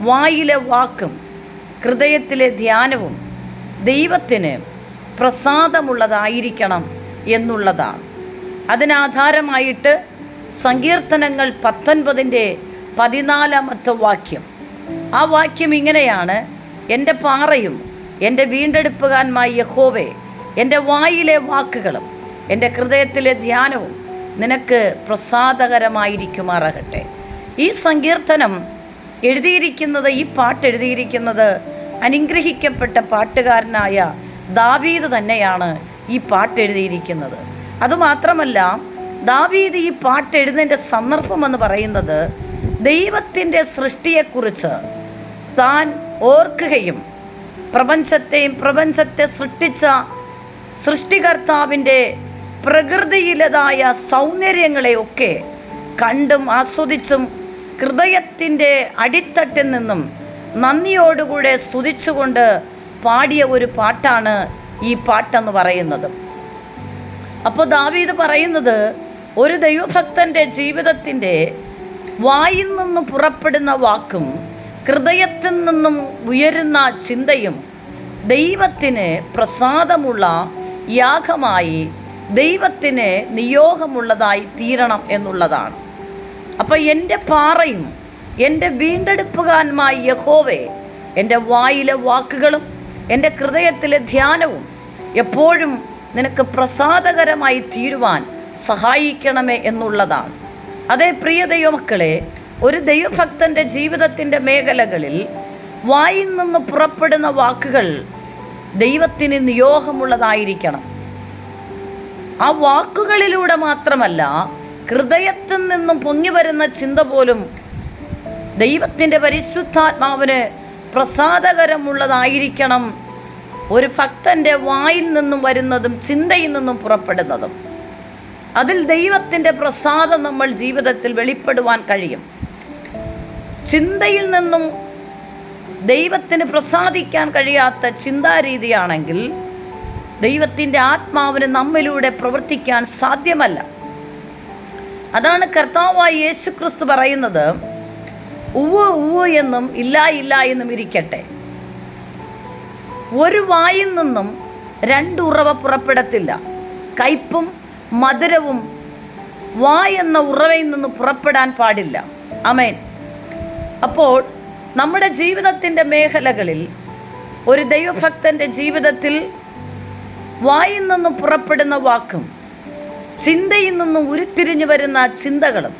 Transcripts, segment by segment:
വായിലെ വാക്കും ഹൃദയത്തിലെ ധ്യാനവും ദൈവത്തിന് പ്രസാദമുള്ളതായിരിക്കണം എന്നുള്ളതാണ്. അതിനാധാരമായിട്ട് സങ്കീർത്തനങ്ങൾ പത്തൊൻപതിന്റെ പതിനാലാമത്തെ വാക്യം. ആ വാക്യം ഇങ്ങനെയാണ്. എന്റെ പാറയും എന്റെ വീണ്ടെടുപ്പുകാരനായ യഹോവേ എന്റെ വായിലെ വാക്കുകളും എന്റെ ഹൃദയത്തിലെ ധ്യാനവും നിനക്ക് പ്രസാദകരമായിരിക്കുമാറാകട്ടെ. ഈ സങ്കീർത്തനം എഴുതിയിരിക്കുന്നത് ഈ പാട്ട് എഴുതിയിരിക്കുന്നത് അനുഗ്രഹിക്കപ്പെട്ട പാട്ടുകാരനായ ദാവീദ് തന്നെയാണ് ഈ പാട്ട് എഴുതിയിരിക്കുന്നത്. അതുമാത്രമല്ല ദാവീദ് ഈ പാട്ട് എഴുതേണ്ട സന്ദർഭം എന്ന് പറയുന്നത് ദൈവത്തിന്റെ സൃഷ്ടിയെക്കുറിച്ച് താൻ ഓർക്കുകയും പ്രപഞ്ചത്തെയും പ്രപഞ്ചത്തെ സൃഷ്ടിച്ച സൃഷ്ടികർത്താവിന്റെ പ്രകൃതിയിലതായ സൗന്ദര്യങ്ങളെയൊക്കെ കണ്ടും ആസ്വദിച്ചും ഹൃദയത്തിന്റെ അടിത്തട്ടിൽ നിന്നും നന്ദിയോടുകൂടെ സ്തുതിച്ചുകൊണ്ട് പാടിയ ഒരു പാട്ടാണ് ഈ പാട്ടെന്ന് പറയുന്നത്. അപ്പോൾ ദാവീദ് പറയുന്നത് ഒരു ദൈവഭക്തന്റെ ജീവിതത്തിന്റെ വായിൽ നിന്നും പുറപ്പെടുന്ന വാക്കും ഹൃദയത്തിൽ നിന്നും ഉയരുന്ന ചിന്തയും ദൈവത്തിന് പ്രസാദമുള്ള യാഗമായി ദൈവത്തിന് നിയോഗമുള്ളതായി തീരണം എന്നുള്ളതാണ്. അപ്പം എന്റെ പാറയും എന്റെ വീണ്ടെടുപ്പുകാരനുമായ യഹോവേ എന്റെ വായിലെ വാക്കുകളും എന്റെ ഹൃദയത്തിലെ ധ്യാനവും എപ്പോഴും നിനക്ക് പ്രസാദകരമായി തീരുവാൻ സഹായിക്കണമേ എന്നുള്ളതാണ്. അതേ പ്രിയ ദൈവമക്കളെ ഒരു ദൈവഭക്തന്റെ ജീവിതത്തിന്റെ മേഖലകളിൽ വായിൽ നിന്ന് പുറപ്പെടുന്ന വാക്കുകൾ ദൈവത്തിന് നിയോഗമുള്ളതായിരിക്കണം. ആ വാക്കുകളിലൂടെ മാത്രമല്ല ഹൃദയത്തിൽ നിന്നും പൊങ്ങി വരുന്ന ചിന്ത പോലും ദൈവത്തിന്റെ പരിശുദ്ധാത്മാവിന് പ്രസാദകരമുള്ളതായിരിക്കണം. ഒരു ഭക്തന്റെ വായിൽ നിന്നും വരുന്നതും ചിന്തയിൽ നിന്നും പുറപ്പെടുന്നതും. അതിൽ ദൈവത്തിന്റെ പ്രസാദം നമ്മൾ ജീവിതത്തിൽ വെളിപ്പെടുവാൻ കഴിയും. ചിന്തയിൽ നിന്നും ദൈവത്തിന് പ്രസാദിക്കാൻ കഴിയാത്ത ചിന്താരീതിയാണെങ്കിൽ ദൈവത്തിന്റെ ആത്മാവിന് നമ്മിലൂടെ പ്രവർത്തിക്കാൻ സാധ്യമല്ല. അതാണ് കർത്താവായ യേശു ക്രിസ്തു പറയുന്നത് ഉവ് ഉവ് എന്നും ഇല്ല ഇല്ല എന്നും ഇരിക്കട്ടെ. ഒരു വായിൽ നിന്നും രണ്ട് ഉറവ പുറപ്പെടത്തില്ല. കയ്പും മധുരവും വാ എന്ന ഉറവയിൽ നിന്ന് പുറപ്പെടാൻ പാടില്ല. അമേൻ അപ്പോൾ നമ്മുടെ ജീവിതത്തിന്റെ മേഖലകളിൽ ഒരു ദൈവഭക്തന്റെ ജീവിതത്തിൽ വായിൽ നിന്നും പുറപ്പെടുന്ന വാക്കും ചിന്തയിൽ നിന്നും ഉരുത്തിരിഞ്ഞു വരുന്ന ചിന്തകളും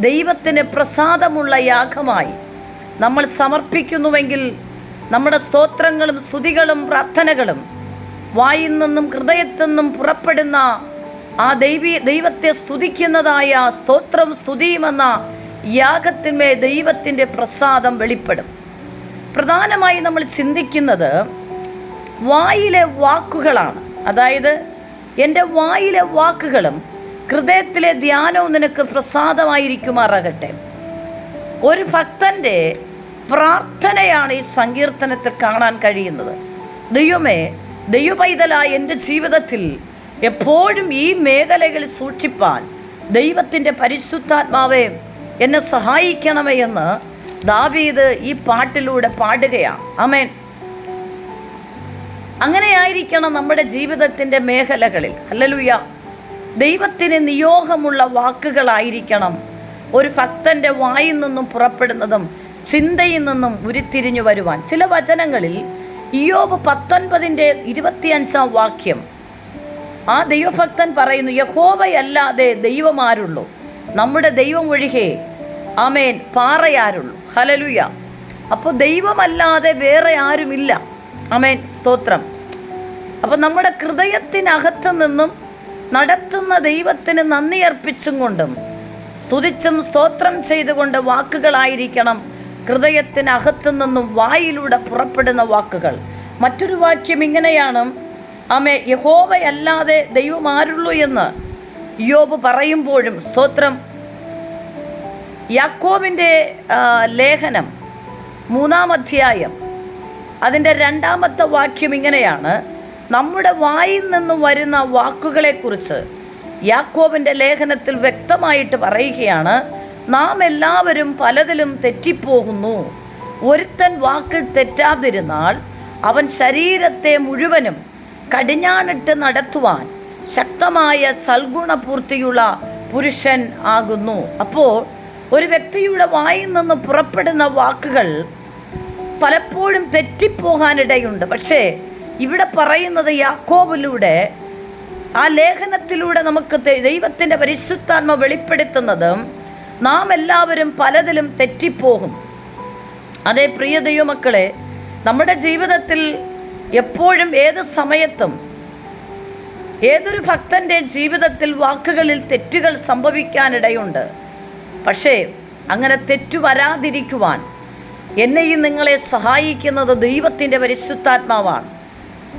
ദൈവത്തിന് പ്രസാദമുള്ള യാഗമായി നമ്മൾ സമർപ്പിക്കുന്നുവെങ്കിൽ നമ്മുടെ സ്തോത്രങ്ങളും സ്തുതികളും പ്രാർത്ഥനകളും വായിൽ നിന്നും ഹൃദയത്തു നിന്നും പുറപ്പെടുന്ന ആ ദൈവീ ദൈവത്തെ സ്തുതിക്കുന്നതായ സ്തോത്രം സ്തുതിയുമെന്ന യാഗത്തിന്മേ ദൈവത്തിന്റെ പ്രസാദം വെളിപ്പെടും. പ്രധാനമായി നമ്മൾ ചിന്തിക്കുന്നത് വായിലെ വാക്കുകളാണ്. അതായത് എന്റെ വായിലെ വാക്കുകളും ഹൃദയത്തിലെ ധ്യാനവും നിനക്ക് പ്രസാദമായിരിക്കുമാറാകട്ടെ. ഒരു ഭക്തന്റെ പ്രാർത്ഥനയാണ് ഈ സങ്കീർത്തനത്തിൽ കാണാൻ കഴിയുന്നത്. ദൈവമേ ദൈവപൈതലായ എന്റെ ജീവിതത്തിൽ എപ്പോഴും ഈ മേഖലകളിൽ സൂക്ഷിപ്പാൻ ദൈവത്തിന്റെ പരിശുദ്ധാത്മാവെ എന്നെ സഹായിക്കണമേ എന്ന് ദാവീദ് ഈ പാട്ടിലൂടെ പാടുകയാണ്. അമേൻ അങ്ങനെയായിരിക്കണം നമ്മുടെ ജീവിതത്തിന്റെ മേഖലകളിൽ. അല്ലലുയ്യ ദൈവത്തിന് നിയോഗമുള്ള വാക്കുകളായിരിക്കണം. ഒരു ഭക്തന്റെ വായിൽ നിന്നും പുറപ്പെടുന്നതും ചിന്തയിൽ നിന്നും ഉരുത്തിരിഞ്ഞു വരുവാൻ. ചില വചനങ്ങളിൽ ഇയോബ് പത്തൊൻപതിന്റെ ഇരുപത്തിയഞ്ചാം വാക്യം. ആ ദൈവഭക്തൻ പറയുന്നു യഹോവയല്ലാതെ ദൈവമാരുള്ളൂ. നമ്മുടെ ദൈവം ഒഴികെ ആമേൻ പാറയാരുള്ളൂ. ഹലലുയ അപ്പോൾ ദൈവമല്ലാതെ വേറെ ആരുമില്ല. അമേൻ സ്തോത്രം. അപ്പം നമ്മുടെ ഹൃദയത്തിനകത്ത് നിന്നും നടത്തുന്ന ദൈവത്തിന് നന്ദി അർപ്പിച്ചും കൊണ്ടും സ്തുതിച്ചും സ്തോത്രം ചെയ്തുകൊണ്ട് വാക്കുകളായിരിക്കണം ഹൃദയത്തിനകത്തു നിന്നും വായിലൂടെ പുറപ്പെടുന്ന വാക്കുകൾ. മറ്റൊരു വാക്യം ഇങ്ങനെയാണ്. അമേ യഹോവയല്ലാതെ ദൈവം ആരുള്ളൂ എന്ന് യോബ് പറയുമ്പോഴും സ്തോത്രം. യാക്കോബിന്റെ ലേഖനം മൂന്നാം അധ്യായം അതിന്റെ രണ്ടാമത്തെ വാക്യം ഇങ്ങനെയാണ്. നമ്മുടെ വായിൽ നിന്ന് വരുന്ന വാക്കുകളെക്കുറിച്ച് യാക്കോബിന്റെ ലേഖനത്തിൽ വ്യക്തമായിട്ട് പറയുകയാണ് നാം എല്ലാവരും പലതിലും തെറ്റിപ്പോകുന്നു. ഒരുത്തൻ വാക്കിൽ തെറ്റാതിരുന്നാൽ അവൻ ശരീരത്തെ മുഴുവനും കടിഞ്ഞാണിട്ട് നടത്തുവാൻ ശക്തമായ സൽഗുണപൂർത്തിയുള്ള പുരുഷൻ ആകുന്നു. അപ്പോൾ ഒരു വ്യക്തിയുടെ വായിൽ നിന്ന് പുറപ്പെടുന്ന വാക്കുകൾ പലപ്പോഴും തെറ്റിപ്പോകാനിടയുണ്ട്. പക്ഷേ ഇവിടെ പറയുന്നത് യാക്കോബിലൂടെ ആ ലേഖനത്തിലൂടെ നമുക്ക് ദൈവത്തിന്റെ പരിശുദ്ധാത്മ വെളിപ്പെടുത്തുന്നതും നാം എല്ലാവരും പലതിലും തെറ്റിപ്പോകും. അതേ പ്രിയ ദൈവമക്കളെ നമ്മുടെ ജീവിതത്തിൽ എപ്പോഴും ഏത് സമയത്തും ഏതൊരു ഭക്തന്റെ ജീവിതത്തിൽ വാക്കുകളിൽ തെറ്റുകൾ സംഭവിക്കാനിടയുണ്ട്. പക്ഷേ അങ്ങനെ തെറ്റു വരാതിരിക്കുവാൻ എന്നെയും നിങ്ങളെ സഹായിക്കുന്നത് ദൈവത്തിന്റെ പരിശുദ്ധാത്മാവാണ്.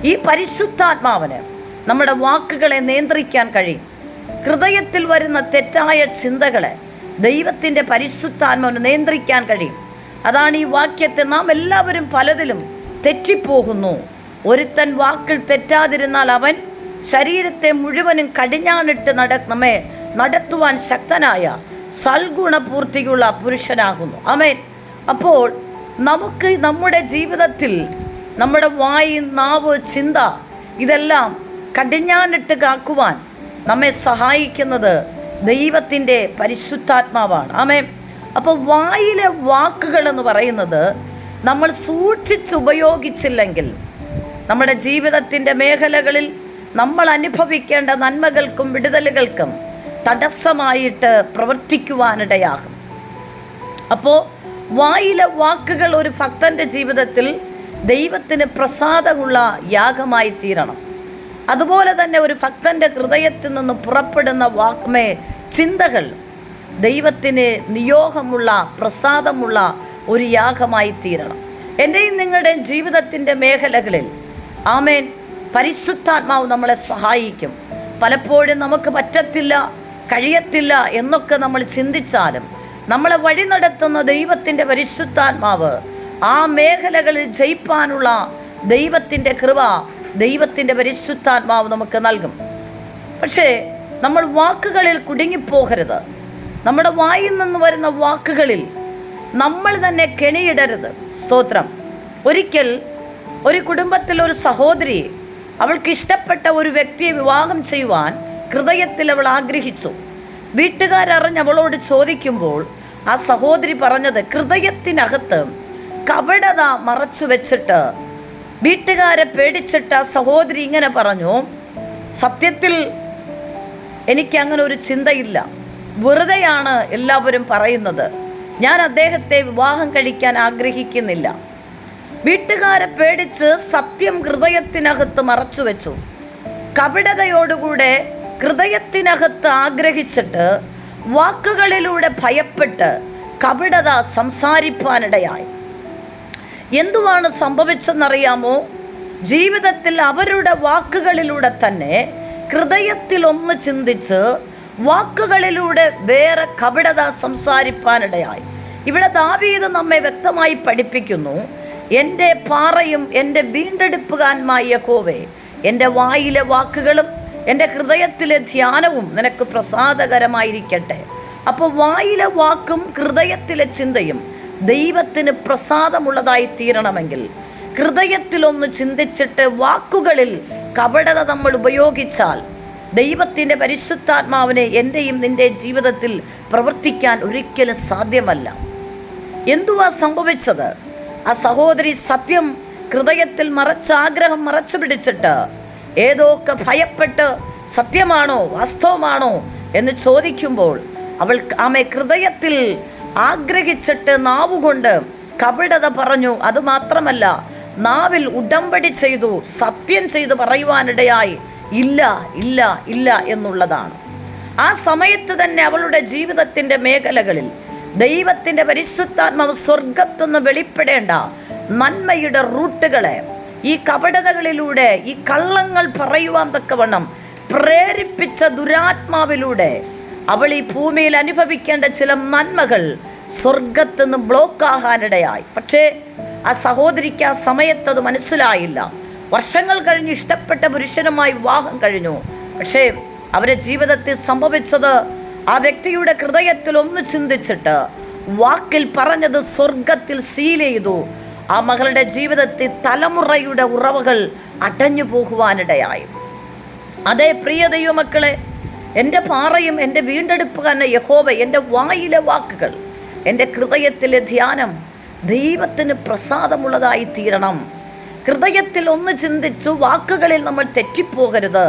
ഈ പരിശുദ്ധാത്മാവിന് നമ്മുടെ വാക്കുകളെ നിയന്ത്രിക്കാൻ കഴിയും. ഹൃദയത്തിൽ വരുന്ന തെറ്റായ ചിന്തകളെ ദൈവത്തിന്റെ പരിശുദ്ധാത്മാവിന് നിയന്ത്രിക്കാൻ കഴിയും. അതാണ് ഈ വാക്യത്തെ നാം എല്ലാവരും പലതിലും തെറ്റിപ്പോകുന്നു. ഒരുത്തൻ വാക്കിൽ തെറ്റാതിരുന്നാൽ അവൻ ശരീരത്തെ മുഴുവനും കടിഞ്ഞാണിട്ട് നട നമ്മെ നടത്തുവാൻ ശക്തനായ സൽഗുണപൂർത്തിയുള്ള പുരുഷനാകുന്നു. അമേൻ അപ്പോൾ നമുക്ക് നമ്മുടെ ജീവിതത്തിൽ നമ്മുടെ വായി നാവ് ചിന്ത ഇതെല്ലാം കടിഞ്ഞാനിട്ട് കാക്കുവാൻ നമ്മെ സഹായിക്കുന്നത് ദൈവത്തിന്റെ പരിശുദ്ധാത്മാവാണ്. ആമേ അപ്പോൾ വായിലെ വാക്കുകൾ എന്ന് പറയുന്നത് നമ്മൾ സൂക്ഷിച്ചുപയോഗിച്ചില്ലെങ്കിൽ നമ്മുടെ ജീവിതത്തിന്റെ മേഖലകളിൽ നമ്മൾ അനുഭവിക്കേണ്ട നന്മകൾക്കും വിടുതലുകൾക്കും തടസ്സമായിട്ട് പ്രവർത്തിക്കുവാനിടയാകും. അപ്പോൾ വായിലെ വാക്കുകൾ ഒരു ഭക്തന്റെ ജീവിതത്തിൽ ദൈവത്തിന് പ്രസാദമുള്ള യാഗമായി തീരണം. അതുപോലെ തന്നെ ഒരു ഭക്തന്റെ ഹൃദയത്തിൽ നിന്ന് പുറപ്പെടുന്ന വാക്മേ ചിന്തകൾ. ദൈവത്തിന് നിയോഗമുള്ള പ്രസാദമുള്ള ഒരു യാഗമായി തീരണം. എന്റെയും നിങ്ങളുടെയും ജീവിതത്തിന്റെ മേഖലകളിൽ ആമേൻ. പരിശുദ്ധാത്മാവ് നമ്മളെ സഹായിക്കും. പലപ്പോഴും നമുക്ക് പറ്റത്തില്ല കഴിയത്തില്ല എന്നൊക്കെ നമ്മൾ ചിന്തിച്ചാലും നമ്മളെ വഴി നടത്തുന്ന ദൈവത്തിന്റെ പരിശുദ്ധാത്മാവ്. ആ മേഖലകളിൽ ജയിപ്പാനുള്ള ദൈവത്തിന്റെ കൃപ ദൈവത്തിന്റെ പരിശുദ്ധാത്മാവ് നമുക്ക് നൽകും. പക്ഷേ നമ്മൾ വാക്കുകളിൽ കുടുങ്ങിപ്പോകരുത്. നമ്മുടെ വായിൽ നിന്ന് വരുന്ന വാക്കുകളിൽ നമ്മൾ തന്നെ കെണിയിടരുത്. സ്തോത്രം. ഒരിക്കൽ ഒരു കുടുംബത്തിൽ ഒരു സഹോദരി അവൾക്ക് ഇഷ്ടപ്പെട്ട ഒരു വ്യക്തിയെ വിവാഹം ചെയ്യുവാൻ ഹൃദയത്തിൽ അവൾ ആഗ്രഹിച്ചു. വീട്ടുകാരറിഞ്ഞ് അവളോട് ചോദിക്കുമ്പോൾ ആ സഹോദരി പറഞ്ഞത് ഹൃദയത്തിനകത്ത് കപടത മറച്ചു വെച്ചിട്ട് വീട്ടുകാരെ പേടിച്ചിട്ട് ആ സഹോദരി ഇങ്ങനെ പറഞ്ഞു സത്യത്തിൽ എനിക്ക് അങ്ങനെ ഒരു ചിന്തയില്ല. വെറുതെയാണ് എല്ലാവരും പറയുന്നത്. ഞാൻ അദ്ദേഹത്തെ വിവാഹം കഴിക്കാൻ ആഗ്രഹിക്കുന്നില്ല. വീട്ടുകാരെ പേടിച്ച് സത്യം ഹൃദയത്തിനകത്ത് മറച്ചു വെച്ചു. കപടതയോടുകൂടെ ഹൃദയത്തിനകത്ത് ആഗ്രഹിച്ചിട്ട് വാക്കുകളിലൂടെ ഭയപ്പെട്ട് കപടത സംസാരിപ്പാനിടയായി. എന്തുവാണ് സംഭവിച്ചെന്നറിയാമോ? ജീവിതത്തിൽ അവരുടെ വാക്കുകളിലൂടെ തന്നെ ഹൃദയത്തിൽ ഒന്ന് ചിന്തിച്ച് വാക്കുകളിലൂടെ വേറെ കപടത സംസാരിപ്പാനിടയായി. ഇവിടെ ദാവീത് നമ്മെ വ്യക്തമായി പഠിപ്പിക്കുന്നു എന്റെ പാറയും എന്റെ വീണ്ടെടുപ്പുകാരന്മായ യഹോവേ എന്റെ വായിലെ വാക്കുകളും എന്റെ ഹൃദയത്തിലെ ധ്യാനവും നിനക്ക് പ്രസാദകരമായിരിക്കട്ടെ. അപ്പോൾ വായിലെ വാക്കും ഹൃദയത്തിലെ ചിന്തയും ദൈവത്തിന് പ്രസാദമുള്ളതായി തീരണമെങ്കിൽ ഹൃദയത്തിലൊന്ന് ചിന്തിച്ചിട്ട് വാക്കുകളിൽ കപടത നമ്മൾ ഉപയോഗിച്ചാൽ ദൈവത്തിന്റെ പരിശുദ്ധാത്മാവിനെ എന്റെയും നിന്റെ ജീവിതത്തിൽ പ്രവർത്തിക്കാൻ ഒരിക്കലും സാധ്യമല്ല. എന്തുവാ സംഭവിച്ചത്? ആ സഹോദരി സത്യം ഹൃദയത്തിൽ മറച്ച ആഗ്രഹം മറച്ചു പിടിച്ചിട്ട് ഏതൊക്കെ ഭയപ്പെട്ട് സത്യമാണോ വാസ്തവമാണോ എന്ന് ചോദിക്കുമ്പോൾ അവൾ ആമെ ഹൃദയത്തിൽ ആഗ്രഹിച്ചിട്ട് നാവുകൊണ്ട് കപടത പറഞ്ഞു അത് മാത്രമല്ല നാവിൽ ഉടമ്പടി ചെയ്തു സത്യം ചെയ്ത് പറയുവാനിടയായി. ഇല്ല ഇല്ല ഇല്ല എന്നുള്ളതാണ്. ആ സമയത്ത് തന്നെ അവളുടെ ജീവിതത്തിന്റെ മേഖലകളിൽ ദൈവത്തിന്റെ പരിശുദ്ധാത്മാവ് സ്വർഗത്തുനിന്ന് വെളിപ്പെടേണ്ട നന്മയുടെ റൂട്ടുകളെ ഈ കപടതകളിലൂടെ ഈ കള്ളങ്ങൾ പറയുവാൻ തക്കവണ്ണം പ്രേരിപ്പിച്ച ദുരാത്മാവിലൂടെ അവൾ ഈ ഭൂമിയിൽ അനുഭവിക്കേണ്ട ചില നന്മകൾ സ്വർഗത്തുനിന്ന് ബ്ലോക്ക് ആകാനിടയായി പക്ഷേ ആ സഹോദരിക്ക് ആ സമയത്ത് അത് മനസ്സിലായില്ല. വർഷങ്ങൾ കഴിഞ്ഞ് ഇഷ്ടപ്പെട്ട പുരുഷനുമായി വിവാഹം കഴിഞ്ഞു. പക്ഷേ അവരുടെ ജീവിതത്തിൽ സംഭവിച്ചത് ആ വ്യക്തിയുടെ ഹൃദയത്തിൽ ഒന്ന് ചിന്തിച്ചിട്ട് വാക്കിൽ പറഞ്ഞത് സ്വർഗത്തിൽ സീൽ ചെയ്തു. ആ മകളുടെ ജീവിതത്തിൽ തലമുറയുടെ ഉറവുകൾ അടഞ്ഞു പോകുവാനിടയായി. അതേ പ്രിയ ദൈവമക്കളെ എന്റെ പാറയും എന്റെ വീണ്ടെടുപ്പുകാരനെ യഹോവ എന്റെ വായിലെ വാക്കുകൾ എന്റെ ഹൃദയത്തിലെ ധ്യാനം ദൈവത്തിന് പ്രസാദമുള്ളതായി തീരണം. ഹൃദയത്തിൽ ഒന്ന് ചിന്തിച്ചു വാക്കുകളിൽ നമ്മൾ തെറ്റിപ്പോകരുത്.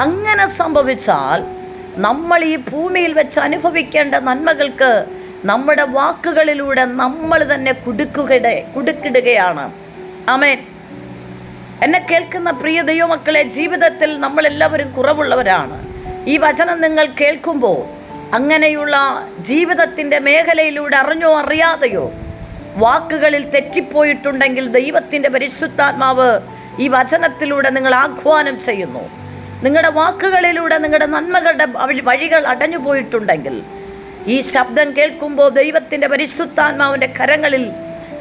അങ്ങനെ സംഭവിച്ചാൽ നമ്മൾ ഈ ഭൂമിയിൽ വെച്ച് അനുഭവിക്കേണ്ട നന്മകൾക്ക് നമ്മുടെ വാക്കുകളിലൂടെ നമ്മൾ തന്നെ കുടുക്കുകയുടെ കുടുക്കിടുകയാണ്. അമേൻ എന്നെ കേൾക്കുന്ന പ്രിയ ദൈവമക്കളെ ജീവിതത്തിൽ നമ്മളെല്ലാവരും കുറവുള്ളവരാണ്. ഈ വചനം നിങ്ങൾ കേൾക്കുമ്പോൾ അങ്ങനെയുള്ള ജീവിതത്തിന്റെ മേഖലയിലൂടെ അറിഞ്ഞോ അറിയാതെയോ വാക്കുകളിൽ തെറ്റിപ്പോയിട്ടുണ്ടെങ്കിൽ ദൈവത്തിന്റെ പരിശുദ്ധാത്മാവ് ഈ വചനത്തിലൂടെ നിങ്ങൾ ആഹ്വാനം ചെയ്യുന്നു. നിങ്ങളുടെ വാക്കുകളിലൂടെ നിങ്ങളുടെ നന്മകളുടെ വഴികൾ അടഞ്ഞു പോയിട്ടുണ്ടെങ്കിൽ ഈ ശബ്ദം കേൾക്കുമ്പോൾ ദൈവത്തിന്റെ പരിശുദ്ധാത്മാവിന്റെ കരങ്ങളിൽ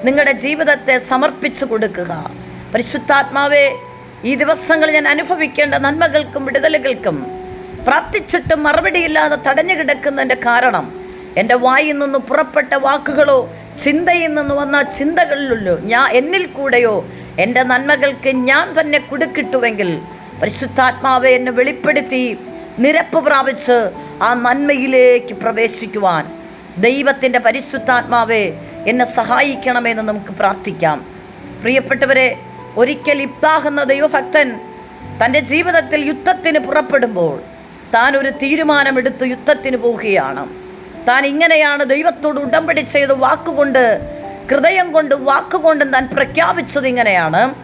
നിങ്ങളുടെ ജീവിതത്തെ സമർപ്പിച്ചു കൊടുക്കുക. പരിശുദ്ധാത്മാവെ ഈ ദിവസങ്ങളിൽ ഞാൻ അനുഭവിക്കേണ്ട നന്മകൾക്കും വിടുതലുകൾക്കും പ്രാർത്ഥിച്ചിട്ടും മറുപടിയില്ലാതെ തടഞ്ഞു കിടക്കുന്നതിന്റെ കാരണം എന്റെ വായിൽ നിന്ന് പുറപ്പെട്ട വാക്കുകളോ ചിന്തയിൽ നിന്ന് വന്ന ചിന്തകളിലല്ലോ ഞാൻ എന്നിൽ കൂടെയോ എന്റെ നന്മകൾക്ക് ഞാൻ തന്നെ കുടുക്കിട്ടുവെങ്കിൽ പരിശുദ്ധാത്മാവെ എന്നെ വെളിപ്പെടുത്തി നിരപ്പ് പ്രാപിച്ച് ആ നന്മയിലേക്ക് പ്രവേശിക്കുവാൻ ദൈവത്തിന്റെ പരിശുദ്ധാത്മാവെ എന്നെ സഹായിക്കണമെന്ന് നമുക്ക് പ്രാർത്ഥിക്കാം. പ്രിയപ്പെട്ടവരെ ഒരിക്കൽ ഇബ്താഹെന്ന ദൈവഭക്തൻ തന്റെ ജീവിതത്തിൽ യുദ്ധത്തിന് പുറപ്പെടുമ്പോൾ താൻ ഒരു തീരുമാനമെടുത്ത് യുദ്ധത്തിന് പോവുകയാണ്. താൻ ഇങ്ങനെയാണ് ദൈവത്തോട് ഉടമ്പടി ചെയ്ത് വാക്കുകൊണ്ട് ഹൃദയം കൊണ്ട് വാക്കുകൊണ്ടും താൻ പ്രഖ്യാപിച്ചത് ഇങ്ങനെയാണ്.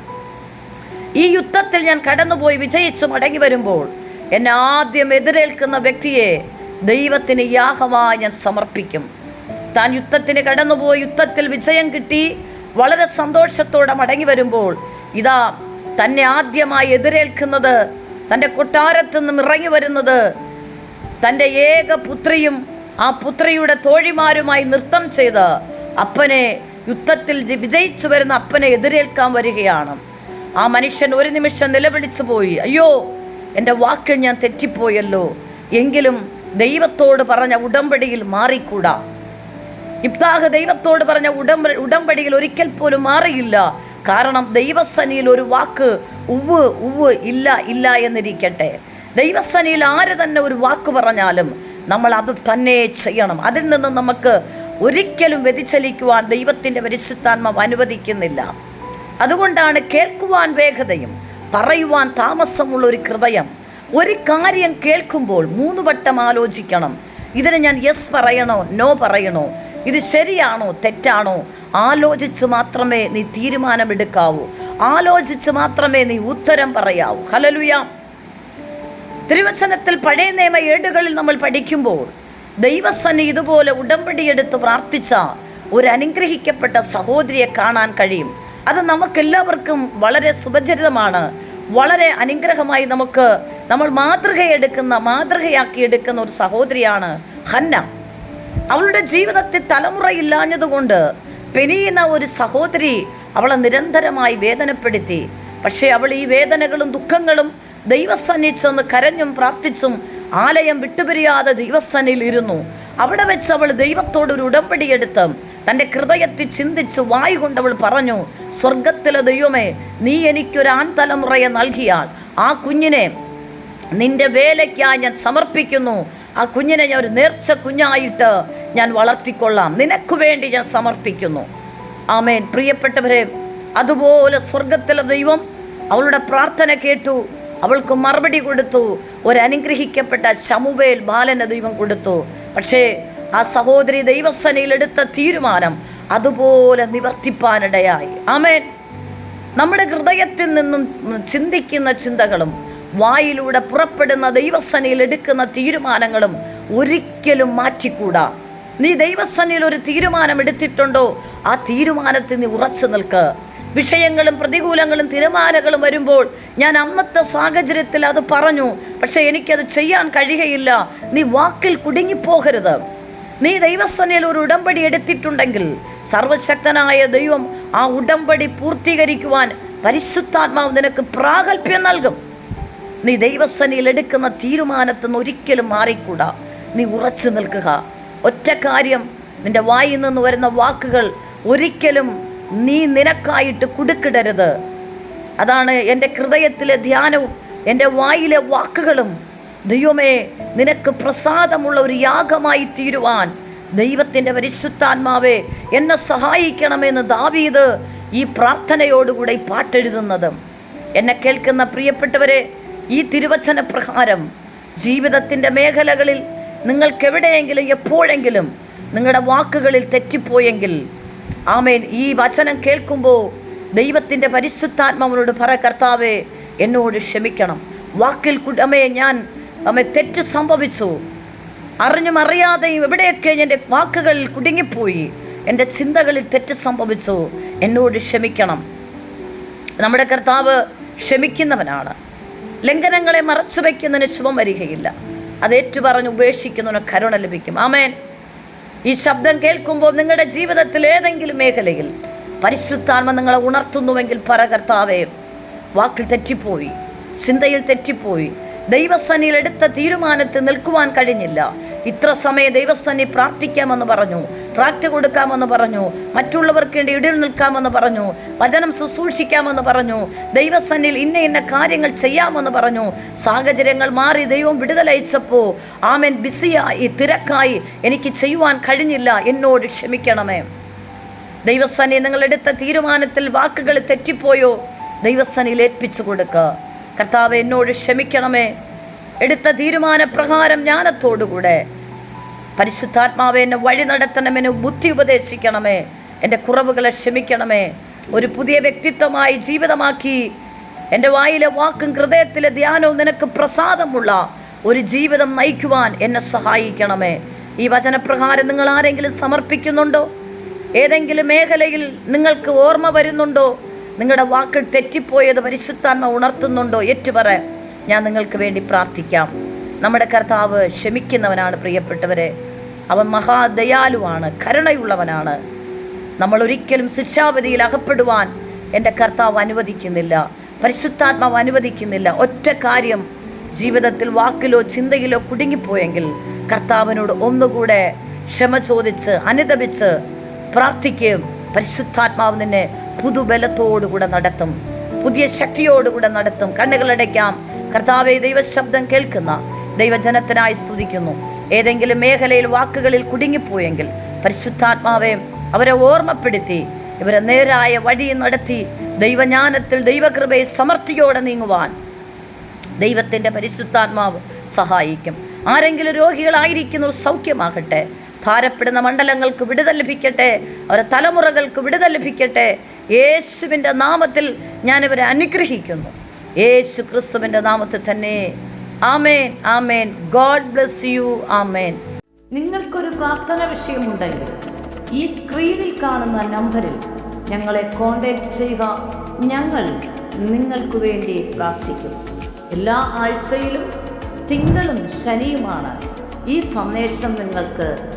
ഈ യുദ്ധത്തിൽ ഞാൻ കടന്നുപോയി വിജയിച്ച് മടങ്ങി വരുമ്പോൾ എന്നെ ആദ്യം എതിരേൽക്കുന്ന വ്യക്തിയെ ദൈവത്തിന് യാഹമായി ഞാൻ സമർപ്പിക്കും. താൻ യുദ്ധത്തിന് കടന്നുപോയി യുദ്ധത്തിൽ വിജയം കിട്ടി വളരെ സന്തോഷത്തോടെ മടങ്ങി വരുമ്പോൾ ഇതാ തന്നെ ആദ്യമായി എതിരേൽക്കുന്നത് തന്റെ കൊട്ടാരത്തു നിന്നും ഇറങ്ങി വരുന്നത് തന്റെ ഏക പുത്രിയും ആ പുത്രിയുടെ തോഴിമാരുമായി നൃത്തം ചെയ്ത് അപ്പനെ യുദ്ധത്തിൽ വിജയിച്ചു വരുന്ന അപ്പനെ എതിരേൽക്കാൻ വരികയാണ്. ആ മനുഷ്യൻ ഒരു നിമിഷം നിലവിളിച്ചു പോയി അയ്യോ എന്റെ വാക്കിൽ ഞാൻ തെറ്റിപ്പോയല്ലോ. എങ്കിലും ദൈവത്തോട് പറഞ്ഞ ഉടമ്പടിയിൽ മാറിക്കൂടാ. ഇബ്താഹ് ദൈവത്തോട് പറഞ്ഞ ഉടമ്പ ഉടമ്പടിയിൽ ഒരിക്കൽ പോലും മാറിയില്ല. കാരണം ദൈവസനിയിൽ ഒരു വാക്ക് ഉവ് ഉവ് ഇല്ല ഇല്ല എന്നിരിക്കട്ടെ. ദൈവസനിയിൽ ആര് തന്നെ ഒരു വാക്ക് പറഞ്ഞാലും നമ്മൾ അത് തന്നെ ചെയ്യണം. അതിൽ നിന്ന് നമുക്ക് ഒരിക്കലും വ്യതിചലിക്കുവാൻ ദൈവത്തിന്റെ പരിശുദ്ധാത്മാവ് അനുവദിക്കുന്നില്ല. അതുകൊണ്ടാണ് കേൾക്കുവാൻ വേഗതയും പറയുവാൻ താമസമുള്ള ഒരു ഹൃദയം. ഒരു കാര്യം കേൾക്കുമ്പോൾ മൂന്ന് വട്ടം ആലോചിക്കണം. ഇതിന് ഞാൻ യെസ് പറയണോ നോ പറയണോ? ഇത് ശരിയാണോ തെറ്റാണോ? ആലോചിച്ച് മാത്രമേ നീ തീരുമാനമെടുക്കാവൂ. ആലോചിച്ച് മാത്രമേ നീ ഉത്തരം പറയാവൂ. ഹലലുയ തിരുവചനത്തിൽ പഴയ നിയമ ഏടുകളിൽ നമ്മൾ പഠിക്കുമ്പോൾ ദൈവസന്നി ഇതുപോലെ ഉടമ്പടിയെടുത്ത് പ്രാർത്ഥിച്ച ഒരു അനുഗ്രഹിക്കപ്പെട്ട സഹോദരിയെ കാണാൻ കഴിയും. അത് നമുക്കെല്ലാവർക്കും വളരെ സുപരിചിതമാണ്. വളരെ അനുഗ്രഹമായി നമുക്ക് നമ്മൾ മാതൃകയെടുക്കുന്ന മാതൃകയാക്കി എടുക്കുന്ന ഒരു സഹോദരിയാണ് ഹന്ന അവളുടെ ജീവിതത്തിൽ തലമുറയില്ലാഞ്ഞതുകൊണ്ട് പെനിയുന്ന ഒരു സഹോദരി അവളെ നിരന്തരമായി വേദനപ്പെടുത്തി. പക്ഷേ അവൾ ഈ വേദനകളും ദുഃഖങ്ങളും ദൈവസന്നിച്ചെന്ന് കരഞ്ഞും പ്രാർത്ഥിച്ചും ആലയം വിട്ടുപിരിയാതെ ദൈവസന്നിൽ ഇരുന്നു. അവിടെ വെച്ച് അവൾ ഉടമ്പടി ഉടമ്പടിയെടുത്ത് തന്റെ ഹൃദയത്തിൽ ചിന്തിച്ച് വായു കൊണ്ട് അവൾ പറഞ്ഞു സ്വർഗത്തിലെ ദൈവമേ നീ എനിക്കൊരു ആൺതലമുറയെ നൽകിയാൽ ആ കുഞ്ഞിനെ നിന്റെ വേലയ്ക്കായി ഞാൻ സമർപ്പിക്കുന്നു. ആ കുഞ്ഞിനെ ഞാൻ ഒരു നേർച്ച കുഞ്ഞായിട്ട് ഞാൻ വളർത്തിക്കൊള്ളാം. നിനക്ക് വേണ്ടി ഞാൻ സമർപ്പിക്കുന്നു. ആമേൻ. പ്രിയപ്പെട്ടവരെ അതുപോലെ സ്വർഗത്തിലെ ദൈവം അവളുടെ പ്രാർത്ഥന കേട്ടു. അവൾക്ക് മറുപടി കൊടുത്തു. ഒരനുഗ്രഹിക്കപ്പെട്ട ശമുവേൽ ബാലന ദൈവം കൊടുത്തു. പക്ഷേ ആ സഹോദരി ദൈവസനയിൽ എടുത്ത തീരുമാനം അതുപോലെ നിവർത്തിപ്പാനിടയായി. ആമേൻ. നമ്മുടെ ഹൃദയത്തിൽ നിന്നും ചിന്തിക്കുന്ന ചിന്തകളും വായിലൂടെ പുറപ്പെടുന്ന ദൈവസനയിൽ എടുക്കുന്ന തീരുമാനങ്ങളും ഒരിക്കലും മാറ്റിക്കൂടാ. നീ ദൈവസനയിൽ ഒരു തീരുമാനം എടുത്തിട്ടുണ്ടോ? ആ തീരുമാനത്തിൽ നീ ഉറച്ചു നിൽക്ക്. വിഷയങ്ങളും പ്രതികൂലങ്ങളും തിരമാലകളും വരുമ്പോൾ ഞാൻ അന്നത്തെ സാഹചര്യത്തിൽ അത് പറഞ്ഞു. പക്ഷെ എനിക്കത് ചെയ്യാൻ കഴിയുകയില്ല. നീ വാക്കിൽ കുടുങ്ങിപ്പോകരുത്. നീ ദൈവസനയിൽ ഒരു ഉടമ്പടി എടുത്തിട്ടുണ്ടെങ്കിൽ സർവശക്തനായ ദൈവം ആ ഉടമ്പടി പൂർത്തീകരിക്കുവാൻ പരിശുദ്ധാത്മാവ് നിനക്ക് പ്രാഗൽഭ്യം നൽകും. നീ ദൈവസനയിൽ എടുക്കുന്ന തീരുമാനത്തിൽ നിന്ന് ഒരിക്കലും മാറിക്കൂടാ. നീ ഉറച്ചു നിൽക്കുക. ഒറ്റ കാര്യം നിന്റെ വായിൽ നിന്ന് വരുന്ന വാക്കുകൾ ഒരിക്കലും നീ നിനക്കായിട്ട് കുടുക്കിടരുത്. അതാണ് എന്റെ ഹൃദയത്തിലെ ധ്യാനവും എന്റെ വായിലെ വാക്കുകളും. ദൈവമേ നിനക്ക് പ്രസാദമുള്ള ഒരു യാഗമായി തീരുവാൻ ദൈവത്തിന്റെ പരിശുദ്ധാത്മാവേ എന്നെ സഹായിക്കണമെന്ന് ദാവീത് ഈ പ്രാർത്ഥനയോടുകൂടെ പാട്ടെഴുതുന്നത്. എന്നെ കേൾക്കുന്ന പ്രിയപ്പെട്ടവരെ ഈ തിരുവചന പ്രകാരം ജീവിതത്തിന്റെ മേഖലകളിൽ നിങ്ങൾക്കെവിടെയെങ്കിലും എപ്പോഴെങ്കിലും നിങ്ങളുടെ വാക്കുകളിൽ തെറ്റിപ്പോയെങ്കിൽ ആമേൻ. ഈ വചനം കേൾക്കുമ്പോൾ ദൈവത്തിന്റെ പരിശുദ്ധാത്മാവിനോട് പറ കർത്താവേ എന്നോട് ക്ഷമിക്കണം. വാക്കിൽ കുടമേ ഞാൻ അമ്മ തെറ്റ് സംഭവിച്ചു. അറിഞ്ഞും അറിയാതെയും എവിടെയൊക്കെ എന്റെ വാക്കുകളിൽ കുടുങ്ങിപ്പോയി എന്റെ ചിന്തകളിൽ തെറ്റ് സംഭവിച്ചു എന്നോട് ക്ഷമിക്കണം. നമ്മുടെ കർത്താവ് ക്ഷമിക്കുന്നവനാണ്. ലംഘനങ്ങളെ മറച്ചു വയ്ക്കുന്നതിന് ശുഭം വരികയില്ല. അത് ഏറ്റുപറഞ്ഞ് ഉപേക്ഷിക്കുന്നതിന് കരുണ ലഭിക്കും. ആമേൻ. ഈ ശബ്ദം കേൾക്കുമ്പോൾ നിങ്ങളുടെ ജീവിതത്തിൽ ഏതെങ്കിലും മേഖലയിൽ പരിശുദ്ധാത്മ നിങ്ങളെ ഉണർത്തുന്നുവെങ്കിൽ പരകർത്താവേ വാക്കിൽ തെറ്റിപ്പോയി ചിന്തയിൽ തെറ്റിപ്പോയി ദൈവസന്നിയിൽ എടുത്ത തീരുമാനത്തിൽ നിൽക്കുവാൻ കഴിഞ്ഞില്ല. ഇത്ര സമയം ദൈവസന്നി പ്രാർത്ഥിക്കാമെന്ന് പറഞ്ഞു ട്രാക്ട് കൊടുക്കാമെന്ന് പറഞ്ഞു മറ്റുള്ളവർക്ക് വേണ്ടി ഇടിൽ നിൽക്കാമെന്ന് പറഞ്ഞു വചനം ശുശ്രൂഷിക്കാമെന്ന് പറഞ്ഞു ദൈവസന്നിൽ ഇന്ന ഇന്ന കാര്യങ്ങൾ ചെയ്യാമെന്ന് പറഞ്ഞു. സാഹചര്യങ്ങൾ മാറി ദൈവം വിടുതലയച്ചപ്പോൾ ആമൻ ബിസിയായി തിരക്കായി എനിക്ക് ചെയ്യുവാൻ കഴിഞ്ഞില്ല എന്നോട് ക്ഷമിക്കണമേ. ദൈവസന്നി നിങ്ങൾ എടുത്ത തീരുമാനത്തിൽ വാക്കുകൾ തെറ്റിപ്പോയോ? ദൈവസനിൽ ഏൽപ്പിച്ചു കൊടുക്കുക കർത്താവ് എന്നോട് ക്ഷമിക്കണമേ. എടുത്ത തീരുമാനപ്രകാരം ജ്ഞാനത്തോടുകൂടെ. പരിശുദ്ധാത്മാവെ എന്നെ വഴി നടത്തണമെന്ന് ബുദ്ധി ഉപദേശിക്കണമേ. എന്റെ കുറവുകളെ ക്ഷമിക്കണമേ. ഒരു പുതിയ വ്യക്തിത്വമായി ജീവിതമാക്കി. എന്റെ വായിലെ വാക്കും ഹൃദയത്തിലെ ധ്യാനവും നിനക്ക് പ്രസാദമുള്ള ഒരു ജീവിതം നയിക്കുവാൻ എന്നെ സഹായിക്കണമേ. ഈ വചനപ്രകാരം നിങ്ങൾ ആരെങ്കിലും സമർപ്പിക്കുന്നുണ്ടോ? ഏതെങ്കിലും മേഖലയിൽ നിങ്ങൾക്ക് ഓർമ്മ വരുന്നുണ്ടോ? നിങ്ങളുടെ വാക്കിൽ തെറ്റിപ്പോയത് പരിശുദ്ധാത്മ ഉണർത്തുന്നുണ്ടോ ഏറ്റുപറ ഞാൻ നിങ്ങൾക്ക് വേണ്ടി പ്രാർത്ഥിക്കാം. നമ്മുടെ കർത്താവ് ക്ഷമിക്കുന്നവനാണ് പ്രിയപ്പെട്ടവരെ. അവൻ മഹാദയാലുവാണ് കരുണയുള്ളവനാണ്. നമ്മൾ ഒരിക്കലും ശിക്ഷാവധിയിൽ അകപ്പെടുവാൻ എന്റെ കർത്താവ് അനുവദിക്കുന്നില്ല. പരിശുദ്ധാത്മാവ് അനുവദിക്കുന്നില്ല. ഒറ്റ കാര്യം ജീവിതത്തിൽ വാക്കിലോ ചിന്തയിലോ കുടുങ്ങിപ്പോയെങ്കിൽ കർത്താവിനോട് ഒന്നുകൂടെ ക്ഷമ ചോദിച്ച് അനുദപിച്ച് പ്രാർത്ഥിക്കുകയും പരിശുദ്ധാത്മാവ് നിന്നെ പുതുബലത്തോടുകൂടെ നടത്തും. പുതിയ ശക്തിയോടുകൂടെ നടത്തും. കണ്ണുകളടയ്ക്കാം കർത്താവെ ദൈവശബ്ദം കേൾക്കുന്ന ദൈവജനത്തിനായി സ്തുതിക്കുന്നു. ഏതെങ്കിലും മേഖലയിൽ വാക്കുകളിൽ കുടുങ്ങിപ്പോയെങ്കിൽ പരിശുദ്ധാത്മാവെ അവരെ ഓർമ്മപ്പെടുത്തി ഇവരെ നേരായ വഴി നടത്തി ദൈവജ്ഞാനത്തിൽ ദൈവകൃപയെ സമർത്ഥിയോടെ നീങ്ങുവാൻ ദൈവത്തിന്റെ പരിശുദ്ധാത്മാവ് സഹായിക്കും. ആരെങ്കിലും രോഗികളായിരിക്കുന്നു സൗഖ്യമാകട്ടെ. ഭാരപ്പെടുന്ന മണ്ഡലങ്ങൾക്ക് വിടുതൽ ലഭിക്കട്ടെ. അവരെ തലമുറകൾക്ക് വിടുതൽ ലഭിക്കട്ടെ. യേശുവിന്റെ നാമത്തിൽ ഞാനിവരെ അനുഗ്രഹിക്കുന്നു. യേശു ക്രിസ്തുവിന്റെ നാമത്തിൽ തന്നെ. ആമേൻ ആമേൻ. God bless you. ആമേൻ. നിങ്ങൾക്കൊരു പ്രാർത്ഥന വിഷയമുണ്ടെങ്കിൽ ഈ സ്ക്രീനിൽ കാണുന്ന നമ്പറിൽ ഞങ്ങളെ കോൺടാക്റ്റ് ചെയ്യുക. ഞങ്ങൾ നിങ്ങൾക്ക് വേണ്ടി പ്രാർത്ഥിക്കും. എല്ലാ ആഴ്ചയിലും തിങ്കളും ശനിയുമാണ്. ഈ സന്ദേശം നിങ്ങൾക്ക്